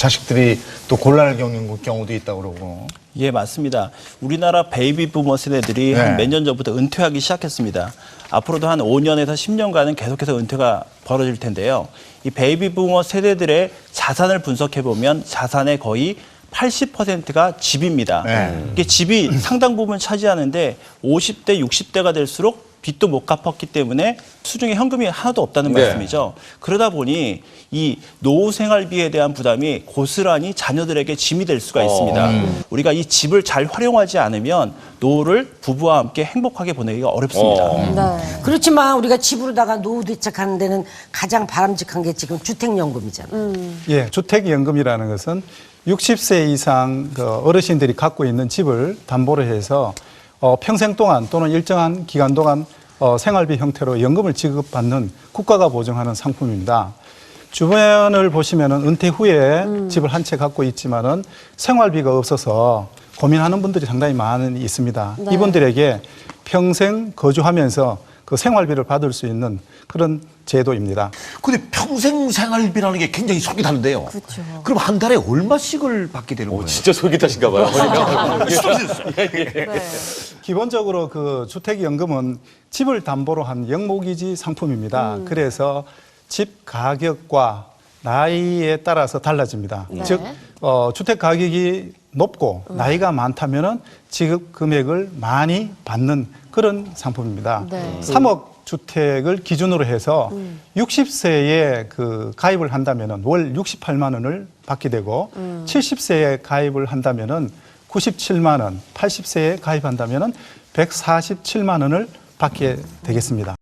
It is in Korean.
자식들이 또 곤란을 겪는 경우도 있다고 그러고. 예, 맞습니다. 우리나라 베이비 부머 세대들이 네. 한몇 년 전부터 은퇴하기 시작했습니다. 앞으로도 한 5년에서 10년간은 계속해서 은퇴가 벌어질 텐데요. 이 베이비 부머 세대들의 자산을 분석해 보면 자산의 거의 80%가 집입니다. 네. 이게 집이 상당 부분 차지하는데 50대, 60대가 될수록 빚도 못 갚았기 때문에 수중에 현금이 하나도 없다는 네. 말씀이죠. 그러다 보니 이 노후 생활비에 대한 부담이 고스란히 자녀들에게 짐이 될 수가 있습니다. 우리가 이 집을 잘 활용하지 않으면 노후를 부부와 함께 행복하게 보내기가 어렵습니다. 네. 그렇지만 우리가 집으로다가 노후 대책하는 데는 가장 바람직한 게 지금 주택연금이잖아요. 예, 주택연금이라는 것은 60세 이상 그 어르신들이 갖고 있는 집을 담보로 해서 어, 평생 동안 또는 일정한 기간 동안 어, 생활비 형태로 연금을 지급받는 국가가 보증하는 상품입니다. 주변을 보시면은 은퇴 후에 집을 한 채 갖고 있지만은 생활비가 없어서 고민하는 분들이 상당히 많이 있습니다. 네. 이분들에게 평생 거주하면서 그 생활비를 받을 수 있는 그런 제도입니다. 근데 평생 생활비라는 게 굉장히 솔깃하는데요. 그렇죠. 그럼 한 달에 얼마씩을 받게 되는 거예요? 진짜 솔깃하신가 봐요. 기본적으로 그 주택연금은 집을 담보로 한 영목이지 상품입니다. 그래서 집 가격과 나이에 따라서 달라집니다. 즉, 어, 주택 가격이 높고 나이가 많다면은 지급 금액을 많이 받는 그런 상품입니다. 네. 3억 주택을 기준으로 해서 60세에 그 가입을 한다면은 월 68만 원을 받게 되고 70세에 가입을 한다면은 97만 원, 80세에 가입한다면은 147만 원을 받게 되겠습니다.